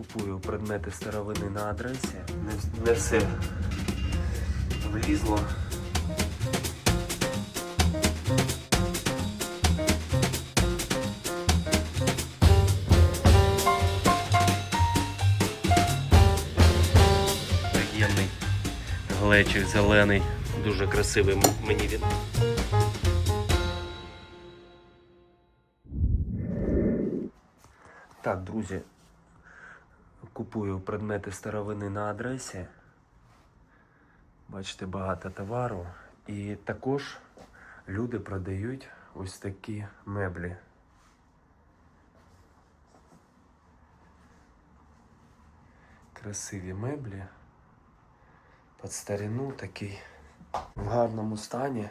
Купую предмети старовини на адресі. Не, не все влізло. Приємний глечик зелений, дуже красивий мені він. Так, друзі, купую предмети старовини на адресі. Бачите, багато товару. І також люди продають ось такі меблі. Красиві меблі. Під старину такий в гарному стані.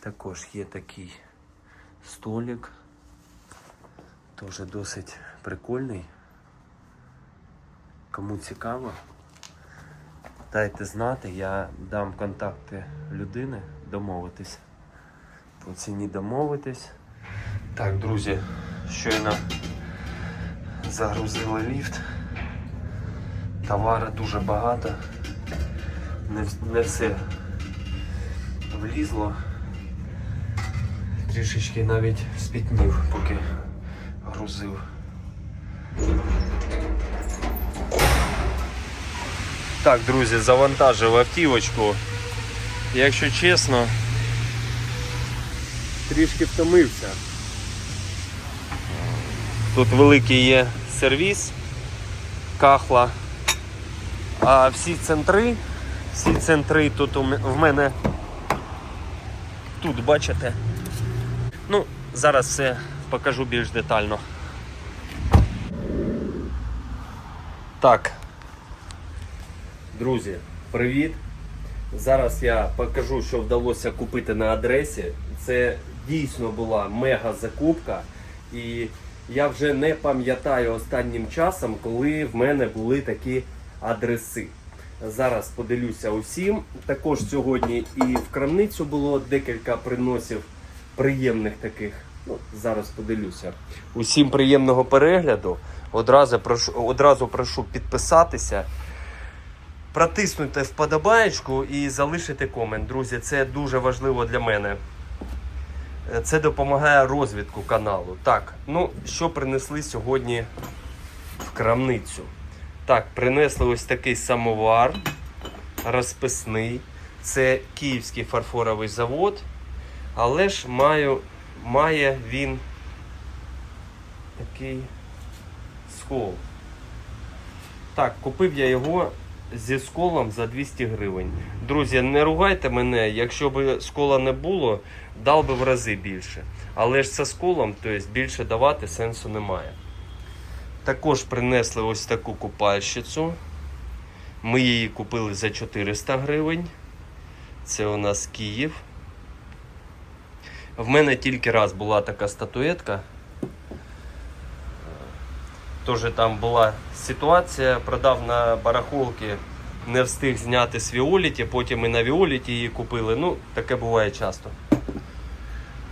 Також є такий столик. Теж досить прикольний. Кому цікаво, дайте знати, я дам контакти людини, домовитись. По ціні домовитись. Так, друзі, щойно загрузили ліфт. Товару дуже багато. Не, не все влізло. Трішечки навіть спітнів, поки грузив. Так, друзі, завантажив автівочку. Якщо чесно, трішки втомився. Тут великий є сервіс, кахла. А всі центри, всі центри тут в мене тут, бачите? Ну, зараз все покажу більш детально. Так. Друзі, привіт! Зараз я покажу, що вдалося купити на адресі. Це дійсно була мега закупка. І я вже не пам'ятаю останнім часом, коли в мене були такі адреси. Зараз поділюся усім. Також сьогодні і в крамницю було декілька приносів приємних таких. Ну, зараз поділюся. Усім приємного перегляду. Одразу прошу, одразу прошу підписатися, протиснути вподобаєчку і залишити комент. Друзі, це дуже важливо для мене. Е, Це допомагає розвитку каналу. Так, ну що принесли сьогодні в крамницю? Так, принесли ось такий самовар розписний. Це Київський фарфоровий завод. Але ж маю, має він такий скол. Так, купив я його зі сколом за 200 гривень. Друзі, не ругайте мене, якщо б скола не було, дав би в рази більше. Але ж це сколом, тобто більше давати сенсу немає. Також принесли ось таку купальщицю. Ми її купили за 400 гривень. Це у нас Київ. В мене тільки раз була така статуетка. Теж там була ситуація, продав на барахолки, не встиг зняти з Віоліті, потім і на Віоліті її купили. Ну, таке буває часто.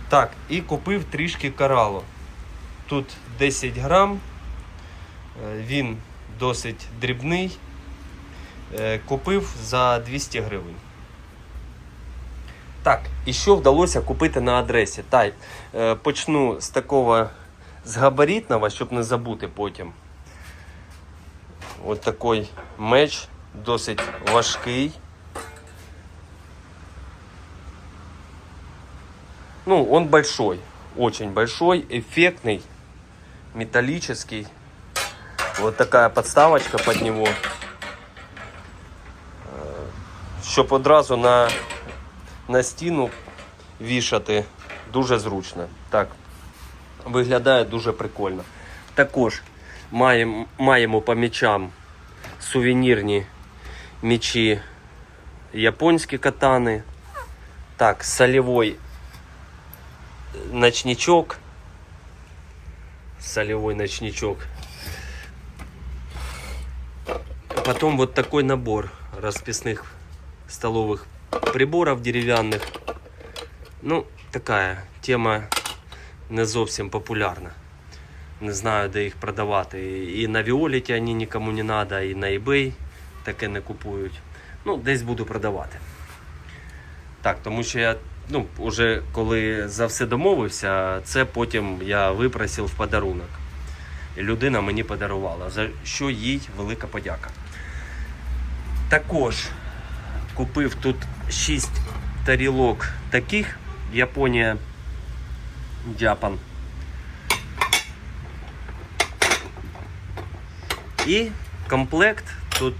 Так, і купив трішки коралу. Тут 10 грам, Е, він досить дрібний. Е, Купив за 200 гривень. Так, і що вдалося купити на адресі? Так, е, почну з такого з габаритного, щоб не забути потім. Ось такий меч, досить важкий. Ну, он большой, очень большой, эффектный, металлический. Вот такая подставочка под него. Щоб одразу на, на стіну вішати дуже зручно. Так, виглядає дуже прикольно. Також маємо, маємо по мечам сувенірні мечі японські катани. Так, солевой ночничок. Солевой ночничок. Потом вот такой набор расписных столовых приборов деревянных. Ну, такая тема не зовсім популярна. Не знаю, де їх продавати. І на Віоліті вони нікому не треба, і на eBay таке не купують. Ну, десь буду продавати. Так, тому що я, ну, уже коли за все домовився, це потім я випросив в подарунок. І людина мені подарувала, за що їй велика подяка. Також купив тут 6 тарілок таких. Японія Japan. І комплект тут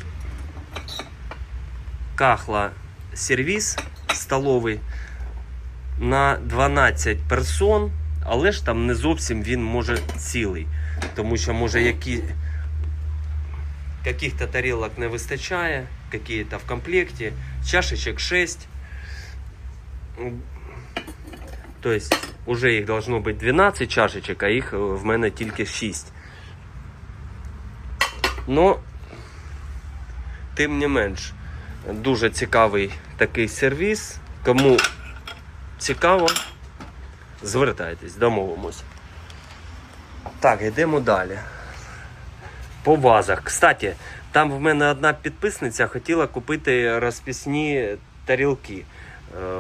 кахла сервіс столовий на 12 персон, але ж там не зовсім він може цілий. Тому що може які каких-то тарелок не вистачає, какие-то в комплекте, чашечек 6. То есть уже їх должно бути 12 чашечок, а їх е, в мене тільки 6. Ну, тим не менш, дуже цікавий такий сервіс. Кому цікаво, звертайтесь, домовимося. Так, йдемо далі. По вазах. Кстати, там в мене одна підписниця хотіла купити розписні тарілки. Е,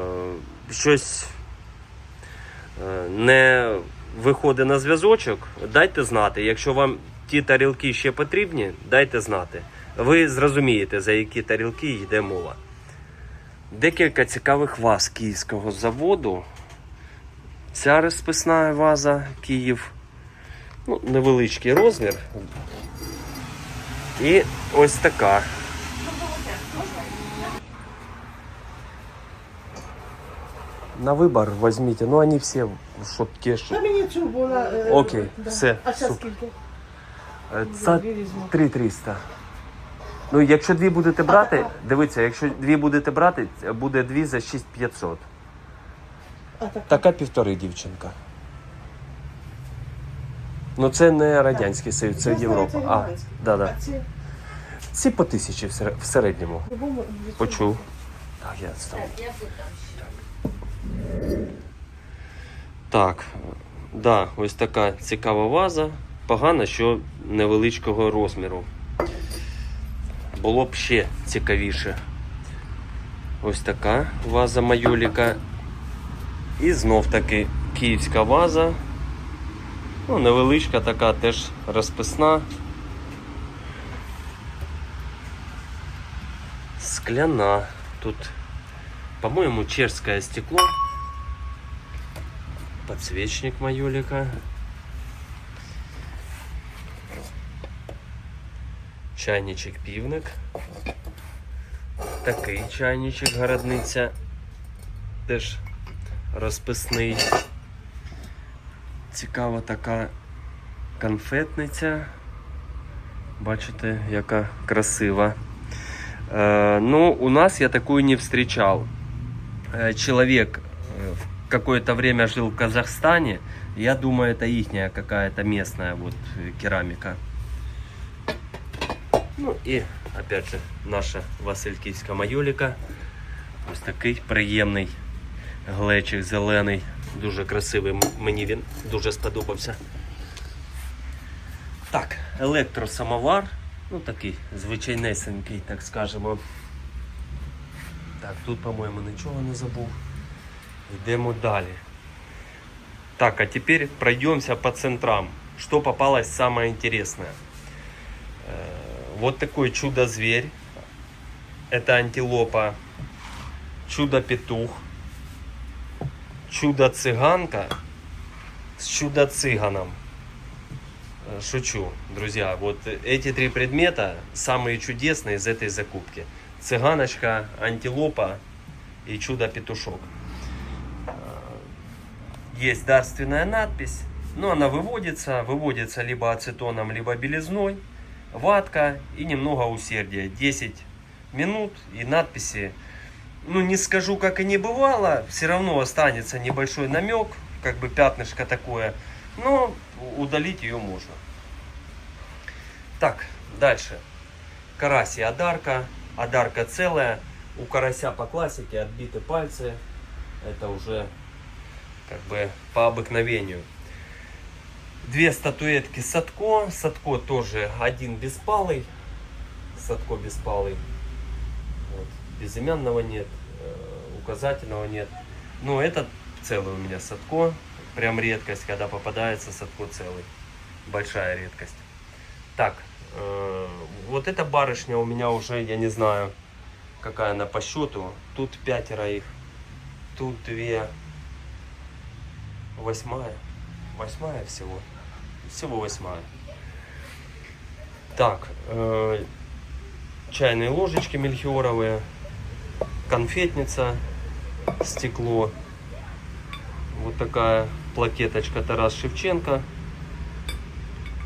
щось не виходить на зв'язочок, дайте знати. Якщо вам ті тарілки ще потрібні, дайте знати. Ви зрозумієте, за які тарілки йде мова. Декілька цікавих ваз київського заводу. Ця розписна ваза Київ. Ну, невеличкий розмір. І ось така. На вибор візьміть. Ну, вони всі, щоб ті, що... Та мені цю була. е, Окей, да. все, А зараз супер. скільки? Е, Це Дві візьму. 3300. Ну, якщо дві будете брати, дивіться, якщо дві будете брати, буде дві за 6500. А так. Така півтори дівчинка. Ну це не Радянський Союз, це Я знаю, Європа. це А, європейський. да, да. А ці Ці по тисячі в сер- в середньому. по-любому Почув. Так, я став. Так, да, ось така цікава ваза. Погано, що невеличкого розміру. Було б ще цікавіше. Ось така ваза майоліка. І знов таки київська ваза. Ну, невеличка така, теж розписна. Скляна. Тут, по-моему, чешское стекло Подсвечник майолика. Чайничок півник. Такий чайничок городниця. Теж розписний. Цікава така конфетниця. Бачите, яка красива. Э, Ну, у нас я такую не встречал. Э, Человек э, в какое-то время жил в Казахстане. Я думаю, это ихняя какая-то местная вот э, керамика. Ну и опять же наша Васильківська майоліка. Ось такий приємний глечик зелений. Дуже красивий. М- Мені він дуже сподобався. Так, електросамовар. Ну такий звичайнесенький, так скажемо. Так, тут, по-моєму, нічого не забув. Йдемо далі. Так, а теперь пройдемся по центрам. Что попалось самое интересное? Э, Вот такой чудо-зверь. Это антилопа. Чудо-петух. Чудо-цыганка с чудо-цыганом. Э, Шучу, друзья. Вот эти три предмета самые чудесные из этой закупки. Цыганочка, антилопа и чудо-петушок. Есть дарственная надпись. Но она выводится. Выводится либо ацетоном, либо белизной. Ватка и немного усердия. 10 минут и надписи. Ну, не скажу, как и не бывало. Все равно останется небольшой намек. Как бы пятнышко такое. Но удалить ее можно. Так, дальше. Карась и Адарка. Адарка целая. У карася по классике отбиты пальцы. Это уже как бы по обыкновению. Две статуэтки Садко. Садко тоже один беспалый. Садко беспалый. Вот. Безымянного нет, э, указательного нет. Но этот целый у меня Садко. Прям редкость, когда попадается Садко целый. Большая редкость. Так, э, вот эта барышня у меня уже, я не знаю, какая она по счету. Тут пятеро их. Тут две. Восьмая. Восьмая всего. Всего восьмая. Так, э, чайные ложечки мельхиоровые, конфетница, стекло. Вот такая плакеточка Тарас Шевченко.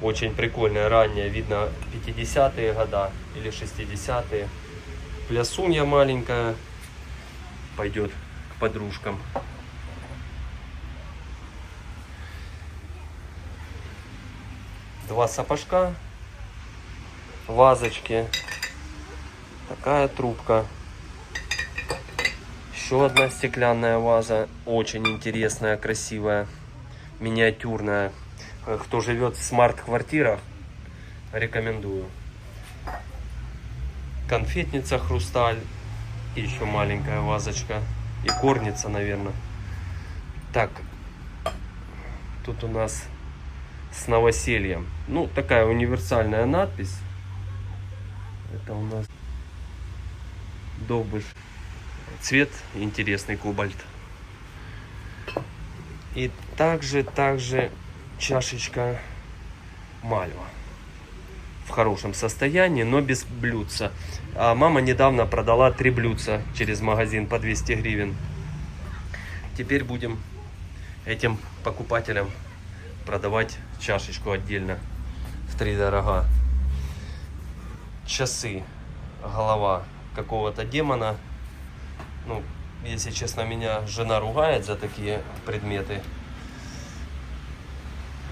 Очень прикольная, ранняя, видно 50-е года или 60-е. Плясунья маленькая пойдет к подружкам. Два сапожка, вазочки, такая трубка. Еще одна стеклянная ваза, очень интересная, красивая, миниатюрная. Э, Кто живет в смарт-квартирах, рекомендую. Конфетница хрусталь и еще маленькая вазочка и корница, наверное. Так, тут у нас с новосельем. Ну, такая универсальная надпись. Это у нас Добыш. Цвет интересный кобальт. И также, также чашечка мальва. В хорошем состоянии, но без блюдца. А мама недавно продала три блюдца через магазин по 200 гривен. Теперь будем этим покупателям продавать чашечку отдельно в три дорога. Часы, голова какого-то демона. Ну, если честно, меня жена ругает за такие предметы.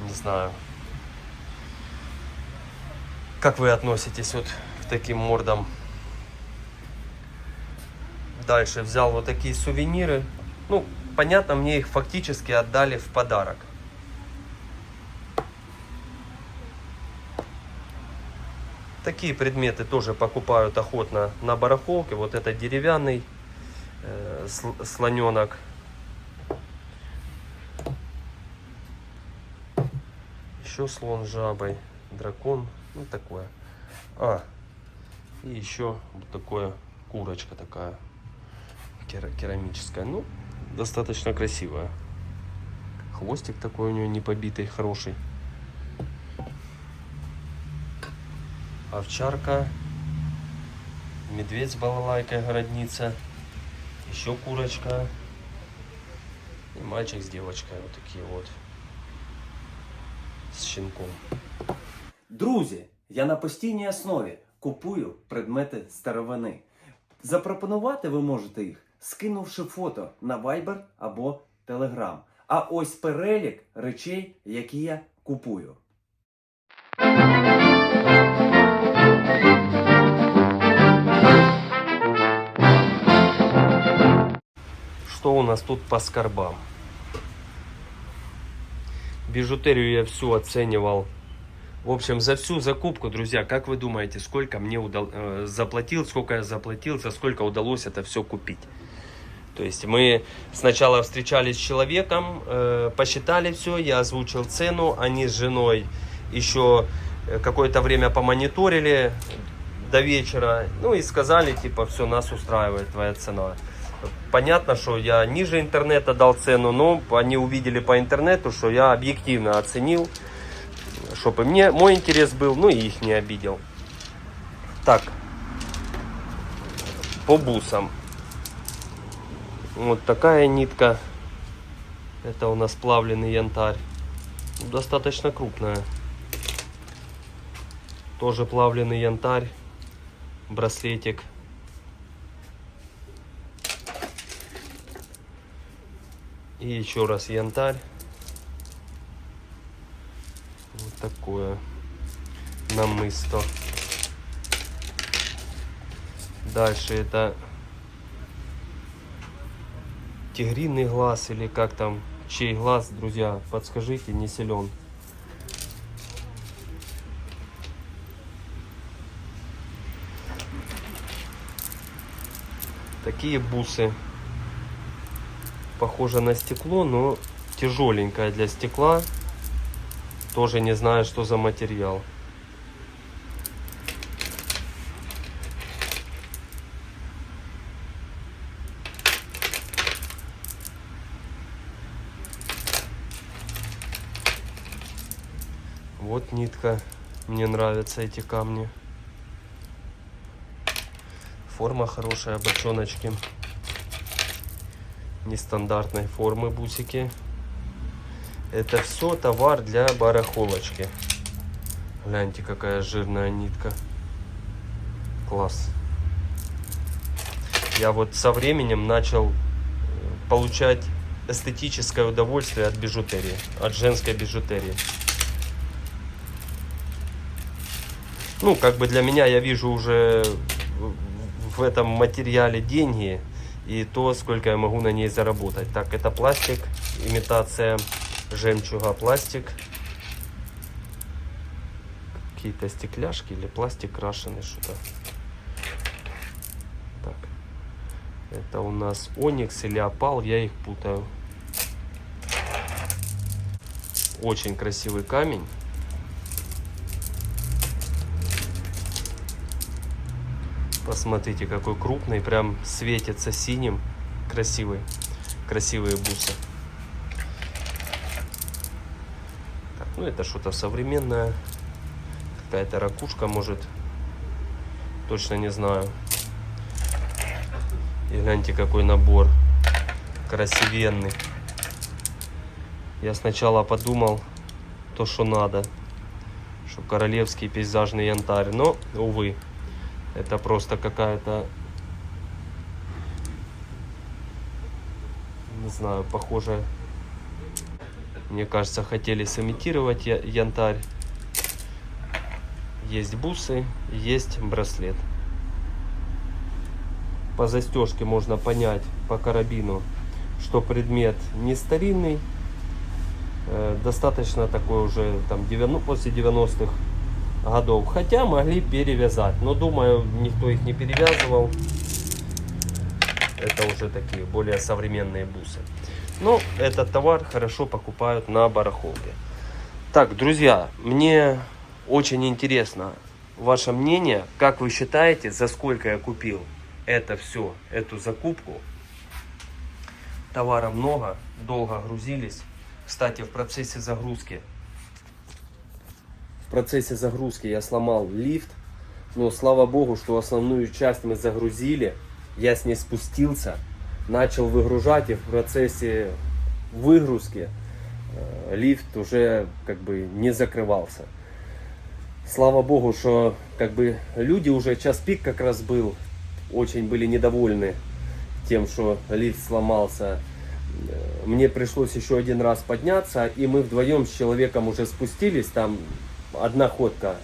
Не знаю. Как вы относитесь вот к таким мордам? Дальше взял вот такие сувениры. Ну, понятно, мне их фактически отдали в подарок. Такие предметы тоже покупают охотно на барахолке. Вот это деревянный э, сл- слоненок. Еще слон жабой, дракон, ну такое. А, и еще вот такое курочка такая кера- керамическая. Ну, достаточно красивая. Хвостик такой у нее не побитый, хороший. Овчарка, медведь с балалайкой городница, еще курочка и мальчик с девочкой, вот такие вот, с щенком. Друзі, я на постійній основі купую предмети старовини. Запропонувати ви можете їх, скинувши фото на Viber або Telegram. А ось перелік речей, які я купую. Что у нас тут по скорбам? Бижутерию я всю оценивал. В общем, за всю закупку, друзья, как вы думаете, сколько мне удал... э, заплатил, сколько я заплатил, за сколько удалось это все купить? То есть мы сначала встречались с человеком, э, посчитали все, я озвучил цену, они с женой еще э, какое-то время помониторили до вечера, ну и сказали, типа, все, нас устраивает твоя цена. Понятно, что я ниже интернета дал цену, но они увидели по интернету, что я объективно оценил, чтобы мне мой интерес был, ну и их не обидел. Так, по бусам. Вот такая нитка. Это у нас плавленый янтарь. Достаточно крупная. Тоже плавленый янтарь. Браслетик. И еще раз янтарь. Вот такое намысто. Дальше это тигриный глаз или как там, чей глаз, друзья, подскажите, не силен. Такие бусы Похоже на стекло, но тяжеленькое для стекла. Тоже не знаю, что за материал. Вот нитка. Мне нравятся эти камни. Форма хорошая, бочоночки. Нестандартной формы бусики. Это все товар для барахолочки. Гляньте, какая жирная нитка. Класс. Я вот со временем начал э, получать эстетическое удовольствие от бижутерии, от женской бижутерии. Ну, как бы для меня я вижу уже в- в этом материале деньги и то, сколько я могу на ней заработать. Так, это пластик, имитация жемчуга, пластик. Какие-то стекляшки или пластик крашеный что-то. Так. Это у нас оникс или опал, я их путаю. Очень красивый камень. Посмотрите, какой крупный, прям светится синим. Красивый. Красивые бусы. Так, ну это что-то современное. Какая-то ракушка, может. Точно не знаю. И гляньте, какой набор. Красивенный. Я сначала подумал, то, что надо. Что королевский пейзажный янтарь. Но, увы. Это просто какая-то... Не знаю, похоже... Мне кажется, хотели сымитировать янтарь. Есть бусы, есть браслет. По застежке можно понять, по карабину, что предмет не старинный, э, достаточно такой уже там 90, после 90-х годов. Хотя могли перевязать, но думаю, никто их не перевязывал. Это уже такие более современные бусы. Но этот товар хорошо покупают на барахолке. Так, друзья, мне очень интересно ваше мнение. Как вы считаете, за сколько я купил это все, эту закупку? Товара много, долго грузились. Кстати, в процессе загрузки процессе загрузки я сломал лифт, но слава богу, что основную часть мы загрузили. Я с ней спустился, начал выгружать, и в процессе выгрузки э, лифт уже как бы не закрывался. Слава богу, что как бы люди уже час пик как раз был, очень были недовольны тем, что лифт сломался. Э, Мне пришлось еще один раз подняться, и мы вдвоем с человеком уже спустились, там одна ходка,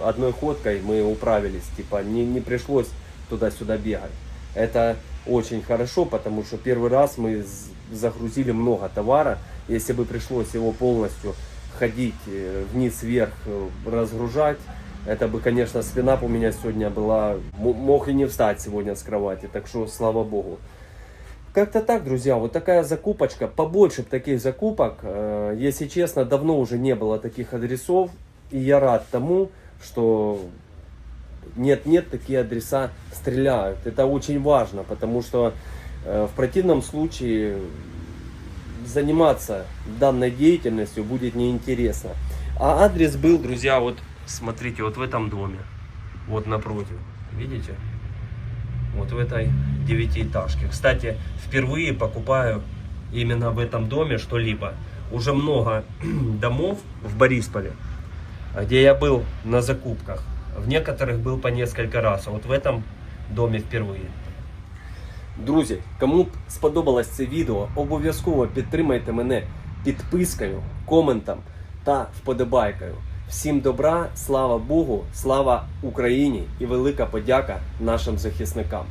э, одной ходкой мы управились, типа не, не пришлось туда-сюда бегать. Это очень хорошо, потому что первый раз мы загрузили много товара. Если бы пришлось его полностью ходить э, вниз-вверх, э, разгружать, это бы, конечно, спина у меня сегодня была, мог и не встать сегодня с кровати, так что слава богу. Как-то так, друзья, вот такая закупочка, побольше таких закупок. Если честно, давно уже не было таких адресов, и я рад тому, что нет-нет, такие адреса стреляют. Это очень важно, потому что э, в противном случае заниматься данной деятельностью будет неинтересно. А адрес был, друзья, вот смотрите, вот в этом доме, вот напротив, видите? Вот в этой девятиэтажке. Кстати, впервые покупаю именно в этом доме что-либо. Уже много домов в Борисполе, где я был на закупках. В некоторых был по несколько раз, а вот в этом домі впервые. Друзі, кому б сподобалось це відео, обов'язково підтримайте мене підпискою, коментом та вподобайкою. Всім добра, слава Богу, слава Україні і велика подяка нашим захисникам.